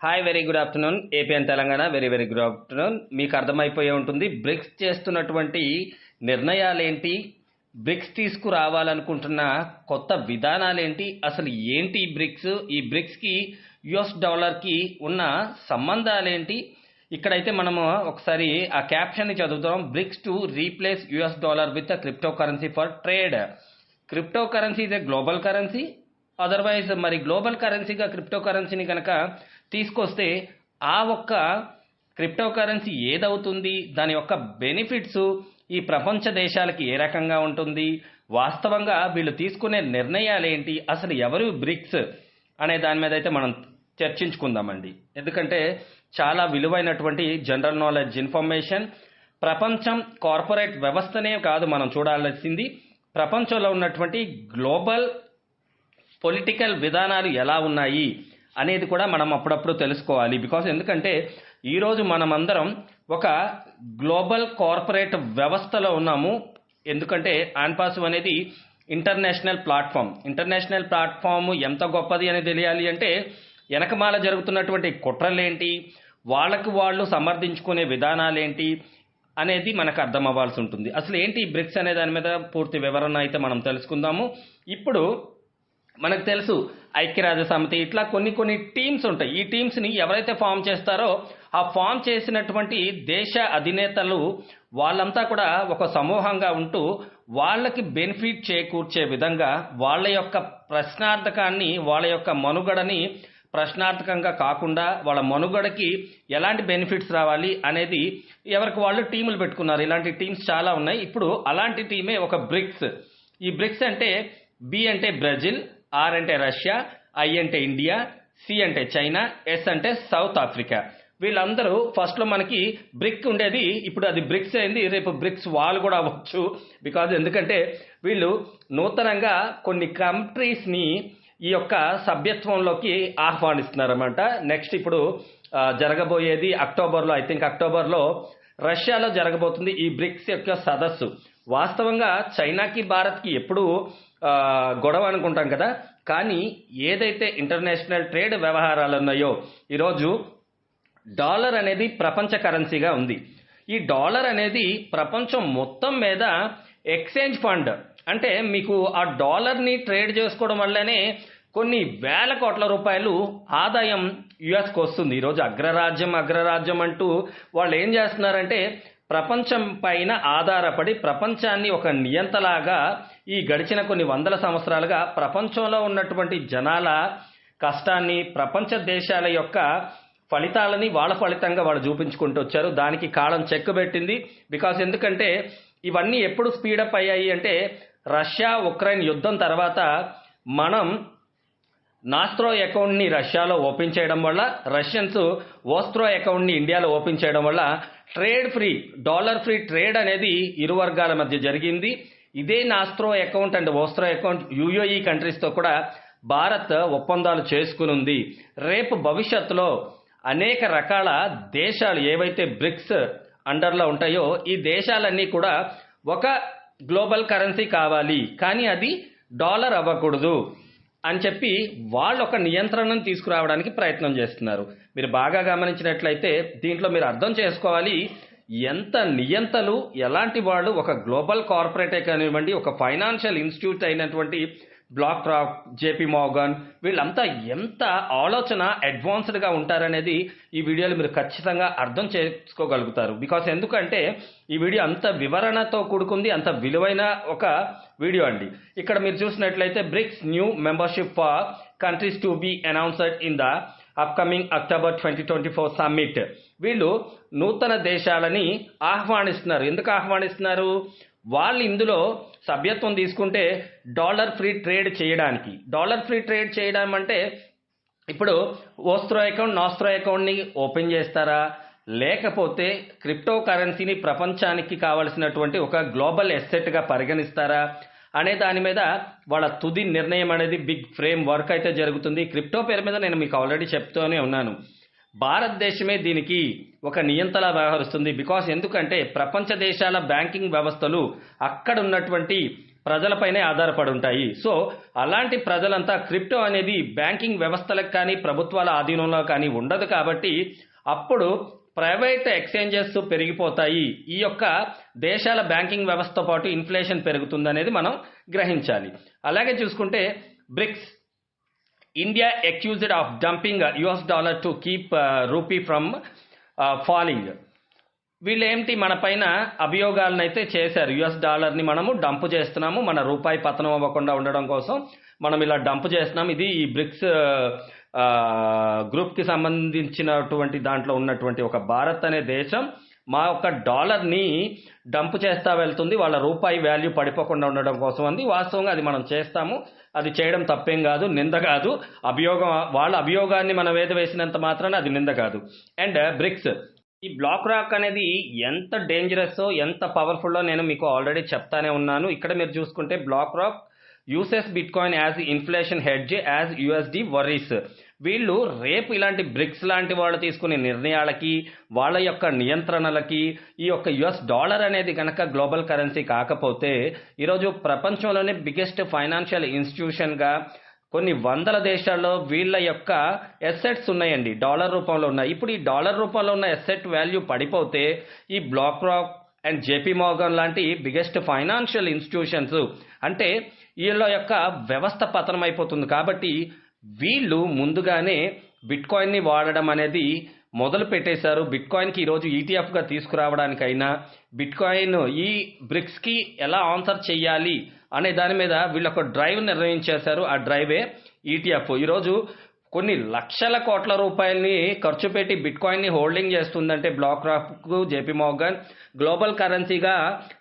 Hi very good afternoon AP and Telangana very very good afternoon మీకు అర్థమైపోయి ఉంటుంది. Bricks చేస్తున్నటువంటి నిర్ణయాలేంటి? బ్రిక్స్ తీసుకురావాలనుకుంటున్న కొత్త విధానాలేంటి? అసలు ఏంటి ఈ బ్రిక్స్ ఈ బ్రిక్స్కి యుఎస్ డాలర్కి ఉన్న సంబంధాలేంటి? ఇక్కడైతే మనము ఒకసారి ఆ క్యాప్షన్ని చదువుతాం. BRICS to replace US dollar with crypto currency for trade crypto currency is global currency otherwise మరి గ్లోబల్ కరెన్సీగా క్రిప్టో కరెన్సీని కనుక తీసుకొస్తే ఆ ఒక్క క్రిప్టో కరెన్సీ ఏదవుతుంది? దాని యొక్క బెనిఫిట్స్ ఈ ప్రపంచ దేశాలకి ఏ రకంగా ఉంటుంది? వాస్తవంగా వీళ్ళు తీసుకునే నిర్ణయాలు ఏంటి అసలు ఎవరు బ్రిక్స్? అనే దాని మీద అయితే మనం చర్చించుకుందామండి. ఎందుకంటే చాలా విలువైనటువంటి జనరల్ నాలెడ్జ్ ఇన్ఫర్మేషన్. ప్రపంచం కార్పొరేట్ వ్యవస్థనే కాదు మనం చూడాల్సింది. ప్రపంచంలో ఉన్నటువంటి గ్లోబల్ పొలిటికల్ విధానాలు ఎలా ఉన్నాయి? అనేది కూడా మనం అప్పుడప్పుడు తెలుసుకోవాలి. బికాస్ ఎందుకంటే ఈరోజు మనమందరం ఒక గ్లోబల్ కార్పొరేట్ వ్యవస్థలో ఉన్నాము. ఎందుకంటే ఆన్పాసివ్ అనేది ఇంటర్నేషనల్ ప్లాట్ఫామ్. ఇంటర్నేషనల్ ప్లాట్ఫామ్ ఎంత గొప్పది అని తెలియాలి అంటే వెనకమాల జరుగుతున్నటువంటి కుట్రలేంటి? వాళ్ళకు వాళ్ళు సమర్థించుకునే విధానాలేంటి? అనేది మనకు అర్థం అవ్వాల్సి ఉంటుంది. అసలు ఏంటి ఈ బ్రిక్స్ అనే దాని మీద పూర్తి వివరణ అయితే మనం తెలుసుకుందాము. ఇప్పుడు మనకు తెలుసు ఐక్యరాజ్య సమితి ఇట్లా కొన్ని కొన్ని టీమ్స్ ఉంటాయి. ఈ టీమ్స్ని ఎవరైతే ఫామ్ చేస్తారో ఆ ఫామ్ చేసినటువంటి దేశ అధినేతలు వాళ్ళంతా కూడా ఒక సమూహంగా ఉంటూ వాళ్ళకి బెనిఫిట్ చేకూర్చే విధంగా వాళ్ళ యొక్క ప్రశ్నార్థకాన్ని వాళ్ళ యొక్క మనుగడని ప్రశ్నార్థకంగా కాకుండా వాళ్ళ మనుగడకి ఎలాంటి బెనిఫిట్స్ రావాలి అనేది ఎవరికి వాళ్ళు టీములు పెట్టుకున్నారు. ఇలాంటి టీమ్స్ చాలా ఉన్నాయి. ఇప్పుడు అలాంటి టీమే ఒక బ్రిక్స్. ఈ బ్రిక్స్ అంటే బి అంటే బ్రెజిల్ ఆర్ అంటే రష్యా ఐ అంటే ఇండియా సి అంటే చైనా ఎస్ అంటే సౌత్ ఆఫ్రికా. వీళ్ళందరూ ఫస్ట్లో మనకి బ్రిక్ ఉండేది ఇప్పుడు అది బ్రిక్స్ అయింది రేపు బ్రిక్స్ వాల్ కూడా అవ్వచ్చు. బికాజ్ ఎందుకంటే వీళ్ళు నూతనంగా కొన్ని కంట్రీస్ని ఈ యొక్క సభ్యత్వంలోకి ఆహ్వానిస్తున్నారన్నమాట. నెక్స్ట్ ఇప్పుడు జరగబోయేది అక్టోబర్లో ఐ థింక్ అక్టోబర్లో రష్యాలో జరగబోతుంది ఈ బ్రిక్స్ యొక్క సదస్సు. వాస్తవంగా చైనాకి భారత్కి ఎప్పుడు గొడవ అనుకుంటాం కదా. కానీ ఏదైతే ఇంటర్నేషనల్ ట్రేడ్ వ్యవహారాలు ఉన్నాయో ఈరోజు డాలర్ అనేది ప్రపంచ కరెన్సీగా ఉంది. ఈ డాలర్ అనేది ప్రపంచం మొత్తం మీద ఎక్స్చేంజ్ ఫండ్. అంటే మీకు ఆ డాలర్ని ట్రేడ్ చేసుకోవడం వల్లనే కొన్ని వేల కోట్ల రూపాయలు ఆదాయం యుఎస్కి వస్తుంది ఈరోజు అగ్రరాజ్యం అగ్రరాజ్యం అంటూ వాళ్ళు ఏం చేస్తున్నారంటే ప్రపంచం పైన ఆధారపడి ప్రపంచాన్ని ఒక నియంతలాగా ఈ గడిచిన కొన్ని వందల సంవత్సరాలుగా ప్రపంచంలో ఉన్నటువంటి జనాల కష్టాన్ని ప్రపంచ దేశాల యొక్క ఫలితాలని వాళ్ళ ఫలితంగా వాళ్ళు చూపించుకుంటూ వచ్చారు. దానికి కాలం చెక్ పెట్టింది. బికాస్ ఎందుకంటే ఇవన్నీ ఎప్పుడు స్పీడప్ అయ్యాయి అంటే రష్యా ఉక్రెయిన్ యుద్ధం తర్వాత మనం నాస్ట్రో అకౌంట్ని రష్యాలో ఓపెన్ చేయడం వల్ల రష్యన్స్ ఓస్ట్రో అకౌంట్ని ఇండియాలో ఓపెన్ చేయడం వల్ల trade free dollar free trade అనేది ఇరు వర్గాల మధ్య జరిగింది. ఇదే nostro account and vostro account UAE కంట్రీస్తో కూడా భారత్ ఒప్పందాలు చేసుకునుంది. రేపు భవిష్యత్తులో అనేక రకాల దేశాలు ఏవైతే బ్రిక్స్ అండర్లో ఉంటాయో ఈ దేశాలన్నీ కూడా ఒక గ్లోబల్ కరెన్సీ కావాలి. కానీ అది డాలర్ అవ్వకూడదు. అని చెప్పి వాళ్ళు ఒక నియంత్రణను తీసుకురావడానికి ప్రయత్నం చేస్తున్నారు. మీరు బాగా గమనించినట్లయితే దీంట్లో మీరు అర్థం చేసుకోవాలి ఎంత నియంతలు ఎలాంటి వాళ్ళు ఒక గ్లోబల్ కార్పొరేటే కానివ్వండి ఒక ఫైనాన్షియల్ ఇన్స్టిట్యూట్ అయినటువంటి బ్లాక్ రాక్ జేపీ మోగన్ వీళ్ళంతా ఎంత ఆలోచన అడ్వాన్స్డ్గా ఉంటారనేది ఈ వీడియోలో మీరు ఖచ్చితంగా అర్థం చేసుకోగలుగుతారు. బికాస్ ఎందుకంటే ఈ వీడియో అంత వివరణతో కూడుకుంది అంత విలువైన ఒక వీడియో అండి. ఇక్కడ మీరు చూసినట్లయితే BRICS new membership for countries to be announced in the upcoming October twenty twenty four summit వీళ్ళు నూతన దేశాలని ఆహ్వానిస్తున్నారు. ఎందుకు ఆహ్వానిస్తున్నారు? వాళ్ళు ఇందులో సభ్యత్వం తీసుకుంటే డాలర్ ఫ్రీ ట్రేడ్ చేయడానికి. డాలర్ ఫ్రీ ట్రేడ్ చేయడం అంటే ఇప్పుడు ఓస్ట్రో అకౌంట్ నాస్ట్రో అకౌంట్ని ఓపెన్ చేస్తారా? లేకపోతే క్రిప్టో కరెన్సీని ప్రపంచానికి కావలసినటువంటి ఒక గ్లోబల్ ఎస్సెట్గా పరిగణిస్తారా? అనే దాని మీద వాళ్ళ తుది నిర్ణయం అనేది బిగ్ ఫ్రేమ్ వర్క్ అయితే జరుగుతుంది. క్రిప్టో పేరు మీద నేను మీకు ఆల్రెడీ చెప్తూనే ఉన్నాను. భారతదేశమే దీనికి ఒక నియంతలా వ్యవహరిస్తుంది. బికాస్ ఎందుకంటే ప్రపంచ దేశాల బ్యాంకింగ్ వ్యవస్థలు అక్కడ ఉన్నటువంటి ప్రజలపైనే ఆధారపడి ఉంటాయి సో అలాంటి ప్రజలంతా క్రిప్టో అనేది బ్యాంకింగ్ వ్యవస్థలకు కానీ ప్రభుత్వాల ఆధీనంలో కానీ ఉండదు కాబట్టి అప్పుడు ప్రైవేట్ ఎక్స్చేంజెస్ పెరిగిపోతాయి. ఈ యొక్క దేశాల బ్యాంకింగ్ వ్యవస్థతో పాటు ఇన్ఫ్లేషన్ పెరుగుతుంది అనేది మనం గ్రహించాలి. అలాగే చూసుకుంటే BRICS India accused of dumping US dollar to keep rupee from falling వీళ్ళేంటి మన పైన అభియోగాలను అయితే చేశారు యుఎస్ డాలర్ని మనము డంప్ చేస్తున్నాము. మన రూపాయి పతనం అవ్వకుండా ఉండడం కోసం మనం ఇలా డంప్ చేస్తున్నాం. ఇది ఈ బ్రిక్స్ uh, గ్రూప్కి సంబంధించినటువంటి దాంట్లో ఉన్నటువంటి ఒక భారత్ అనే దేశం మా యొక్క డాలర్ని డంప్ చేస్తా వెళ్తుంది. వాళ్ళ రూపాయి వాల్యూ పడిపోకుండా ఉండడం కోసం అంది. వాస్తవంగా అది మనం చేస్తాము. అది చేయడం తప్పేం కాదు నింద కాదు. అభియోగం వాళ్ళ అభియోగాన్ని మనం వేద వేసినంత మాత్రాన అది నింద కాదు. And uh, BRICS. ఈ బ్లాక్ రాక్ అనేది ఎంత డేంజరస్ ఎంత పవర్ఫుల్లో నేను మీకు ఆల్రెడీ చెప్తానే ఉన్నాను. ఇక్కడ మీరు చూసుకుంటే BlackRock uses bitcoin as inflation hedge as USD worries. వీళ్ళు రేపు ఇలాంటి బ్రిక్స్ లాంటి వాళ్ళు తీసుకునే నిర్ణయాలకి వాళ్ళ యొక్క నియంత్రణలకి ఈ యొక్క యుఎస్ డాలర్ అనేది కనుక గ్లోబల్ కరెన్సీ కాకపోతే ఈరోజు ప్రపంచంలోనే బిగ్గెస్ట్ ఫైనాన్షియల్ ఇన్స్టిట్యూషన్గా కొన్ని వందల దేశాల్లో వీళ్ళ యొక్క ఎసెట్స్ ఉన్నాయండి. డాలర్ రూపంలో ఉన్నాయి ఇప్పుడు ఈ డాలర్ రూపంలో ఉన్న ఎసెట్ వాల్యూ పడిపోతే ఈ Black Rock and JP Morgan లాంటి బిగ్గెస్ట్ ఫైనాన్షియల్ ఇన్స్టిట్యూషన్స్ అంటే వీళ్ళ యొక్క వ్యవస్థ పతనం అయిపోతుంది కాబట్టి వీళ్ళు ముందుగానే బిట్ కాయిన్ని వాడడం అనేది మొదలు పెట్టేశారు. బిట్ కాయిన్కి ఈరోజు ఈటీఎఫ్గా తీసుకురావడానికైనా బిట్ కాయిన్ ఈ బ్రిక్స్కి ఎలా ఆన్సర్ చేయాలి అనే దాని మీద వీళ్ళు ఒక డ్రైవ్ నిర్ణయించేశారు ఆ డ్రైవే ఈటీఎఫ్. ఈరోజు కొన్ని లక్షల కోట్ల రూపాయల్ని ఖర్చు పెట్టి బిట్ కాయిన్ని హోల్డింగ్ చేస్తుందంటే black rock JP Morgan. Global కరెన్సీగా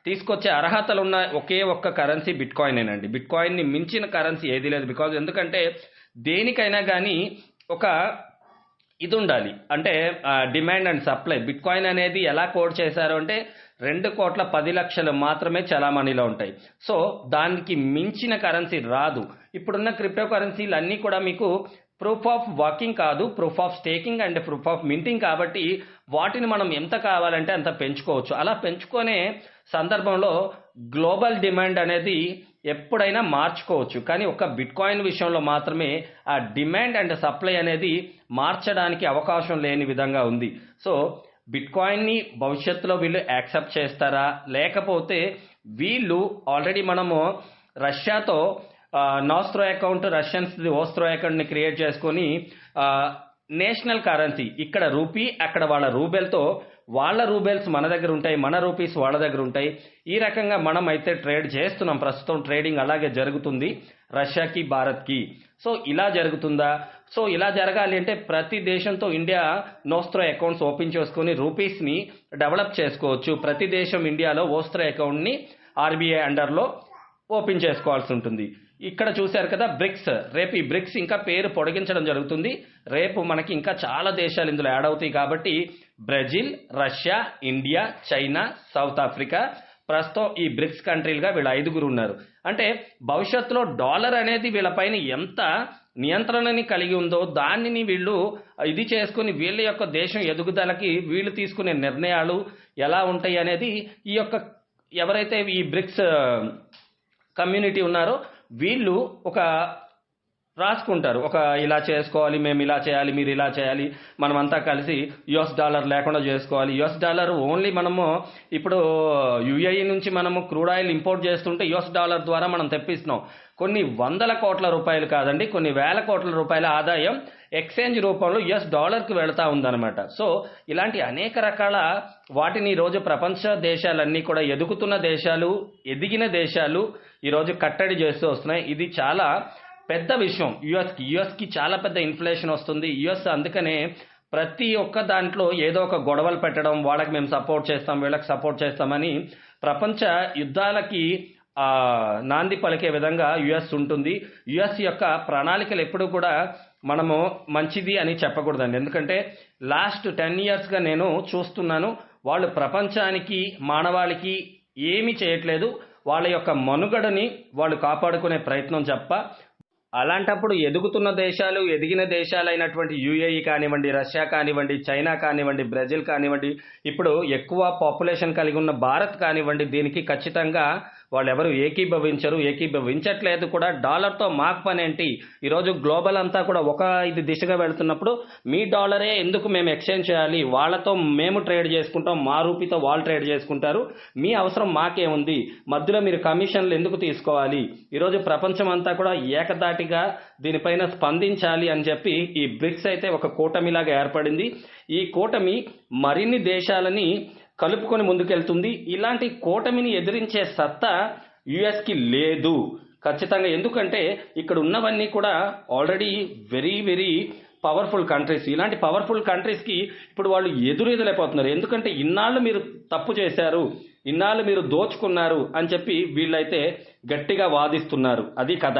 తీసుకొచ్చే అర్హతలు ఉన్న ఒకే ఒక్క కరెన్సీ బిట్ కాయినేనండి బిట్ కాయిన్ని మించిన కరెన్సీ ఏది లేదు. బికాజ్ ఎందుకంటే దేనికైనా కానీ ఒక ఇది ఉండాలి అంటే demand and supply bitcoin అనేది ఎలా కోడ్ చేశారు అంటే రెండు కోట్ల పది లక్షలు మాత్రమే చలామణిలో ఉంటాయి. సో దానికి మించిన కరెన్సీ రాదు. ఇప్పుడున్న క్రిప్టో కరెన్సీలు అన్నీ కూడా మీకు ప్రూఫ్ ఆఫ్ వాకింగ్ కాదు proof of staking and proof of minting కాబట్టి వాటిని మనం ఎంత కావాలంటే అంత పెంచుకోవచ్చు. అలా పెంచుకునే సందర్భంలో గ్లోబల్ డిమాండ్ అనేది ఎప్పుడైనా మార్చుకోవచ్చు. కానీ ఒక బిట్ కాయిన్ విషయంలో మాత్రమే ఆ డిమాండ్ అండ్ సప్లై అనేది మార్చడానికి అవకాశం లేని విధంగా ఉంది. సో బిట్ కాయిన్ని భవిష్యత్తులో వీళ్ళు యాక్సెప్ట్ చేస్తారా? లేకపోతే వీళ్ళు ఆల్రెడీ మనము రష్యాతో నాస్త్రో అకౌంట్ రష్యన్స్ ఓస్త్రో అకౌంట్ని క్రియేట్ చేసుకొని నేషనల్ కరెన్సీ ఇక్కడ రూపీ అక్కడ వాళ్ళ రూబెల్తో వాళ్ళ రూబెల్స్ మన దగ్గర ఉంటాయి మన రూపీస్ వాళ్ళ దగ్గర ఉంటాయి. ఈ రకంగా మనం అయితే ట్రేడ్ చేస్తున్నాం. ప్రస్తుతం ట్రేడింగ్ అలాగే జరుగుతుంది. రష్యాకి భారత్కి. సో ఇలా జరుగుతుందా? సో ఇలా జరగాలి అంటే ప్రతి దేశంతో ఇండియా నోస్త్రో అకౌంట్స్ ఓపెన్ చేసుకొని రూపీస్ని డెవలప్ చేసుకోవచ్చు. ప్రతి దేశం ఇండియాలో ఓస్త్రో అకౌంట్ని ఆర్బీఐ అండర్లో ఓపెన్ చేసుకోవాల్సి ఉంటుంది. ఇక్కడ చూశారు కదా బ్రిక్స్. రేపు ఈ బ్రిక్స్ ఇంకా పేరు పొడిగించడం జరుగుతుంది. రేపు మనకి ఇంకా చాలా దేశాలు ఇందులో యాడ్ అవుతాయి కాబట్టి Brazil Russia India China South Africa. ప్రస్తుతం ఈ బ్రిక్స్ కంట్రీలుగా వీళ్ళ ఐదుగురు ఉన్నారు. అంటే భవిష్యత్తులో డాలర్ అనేది వీళ్ళపైన ఎంత నియంత్రణని కలిగి ఉందో దానిని వీళ్ళు ఇది చేసుకుని వీళ్ళ యొక్క దేశం ఎదుగుదలకి వీళ్ళు తీసుకునే నిర్ణయాలు ఎలా ఉంటాయి అనేది ఈ యొక్క ఎవరైతే ఈ బ్రిక్స్ కమ్యూనిటీ ఉన్నారో వీళ్ళు ఒక రాసుకుంటారు. ఒక ఇలా చేసుకోవాలి మేము ఇలా చేయాలి మీరు ఇలా చేయాలి మనమంతా కలిసి యుఎస్ డాలర్ లేకుండా చేసుకోవాలి. యుఎస్ డాలర్ ఓన్లీ మనము ఇప్పుడు యుఏఈ నుంచి మనము క్రూడ్ ఆయిల్ ఇంపోర్ట్ చేస్తుంటే యుఎస్ డాలర్ ద్వారా మనం తెప్పిస్తున్నాం. కొన్ని వందల కోట్ల రూపాయలు కాదండి కొన్ని వేల కోట్ల రూపాయల ఆదాయం ఎక్స్చేంజ్ రూపంలో యుఎస్ డాలర్కి వెళ్తా ఉందన్నమాట. సో ఇలాంటి అనేక రకాల వాటిని ఈరోజు ప్రపంచ దేశాలన్నీ కూడా ఎదుగుతున్న దేశాలు ఎదిగిన దేశాలు ఈరోజు కట్టడి చేస్తూ వస్తున్నాయి. ఇది చాలా పెద్ద విషయం యుఎస్కి యుఎస్కి చాలా పెద్ద ఇన్ఫ్లేషన్ వస్తుంది. యుఎస్ అందుకనే ప్రతి ఒక్క దాంట్లో ఏదో ఒక గొడవలు పెట్టడం వాళ్ళకి మేము సపోర్ట్ చేస్తాం వీళ్ళకి సపోర్ట్ చేస్తామని ప్రపంచ యుద్ధాలకి నాంది పలికే విధంగా యుఎస్ ఉంటుంది. యుఎస్ యొక్క ప్రణాళికలు ఎప్పుడు కూడా మనము మంచిది అని చెప్పకూడదండి. ఎందుకంటే లాస్ట్ టెన్ ఇయర్స్గా నేను చూస్తున్నాను వాళ్ళు ప్రపంచానికి మానవాళికి ఏమీ చేయట్లేదు. వాళ్ళ యొక్క మనుగడని వాళ్ళు కాపాడుకునే ప్రయత్నం చెప్ప అలాంటప్పుడు ఎదుగుతున్న దేశాలు ఎదిగిన దేశాలైనటువంటి యుఏఈ కానివ్వండి రష్యా కానివ్వండి చైనా కానివ్వండి బ్రెజిల్ కానివ్వండి ఇప్పుడు ఎక్కువ పాపులేషన్ కలిగి ఉన్న భారత్ కానివ్వండి దీనికి ఖచ్చితంగా వాళ్ళు ఎవరు ఏకీభవించరు ఏకీభవించట్లేదు కూడా. డాలర్తో మాకు పని ఏంటి? ఈరోజు గ్లోబల్ అంతా కూడా ఒక ఇది దిశగా వెళుతున్నప్పుడు మీ డాలరే ఎందుకు మేము ఎక్స్చేంజ్ చేయాలి? వాళ్ళతో మేము ట్రేడ్ చేసుకుంటాం మా రూపీతో వాళ్ళు ట్రేడ్ చేసుకుంటారు. మీ అవసరం మాకేముంది? మధ్యలో మీరు కమిషన్లు ఎందుకు తీసుకోవాలి? ఈరోజు ప్రపంచం అంతా కూడా ఏకదాటిగా దీనిపైన స్పందించాలి అని చెప్పి ఈ బ్రిక్స్ అయితే ఒక కూటమిలాగా ఏర్పడింది. ఈ కూటమి మరిన్ని దేశాలని కలుపుకొని ముందుకెళ్తుంది. ఇలాంటి కూటమిని ఎదిరించే సత్తా యుఎస్కి లేదు. ఖచ్చితంగా ఎందుకంటే ఇక్కడ ఉన్నవన్నీ కూడా already very very powerful countries. ఇలాంటి పవర్ఫుల్ కంట్రీస్కి ఇప్పుడు వాళ్ళు ఎదురు ఎదురైపోతున్నారు ఎందుకంటే ఇన్నాళ్ళు మీరు తప్పు చేశారు ఇన్నాళ్ళు మీరు దోచుకున్నారు అని చెప్పి వీళ్ళైతే గట్టిగా వాదిస్తున్నారు. అది కథ.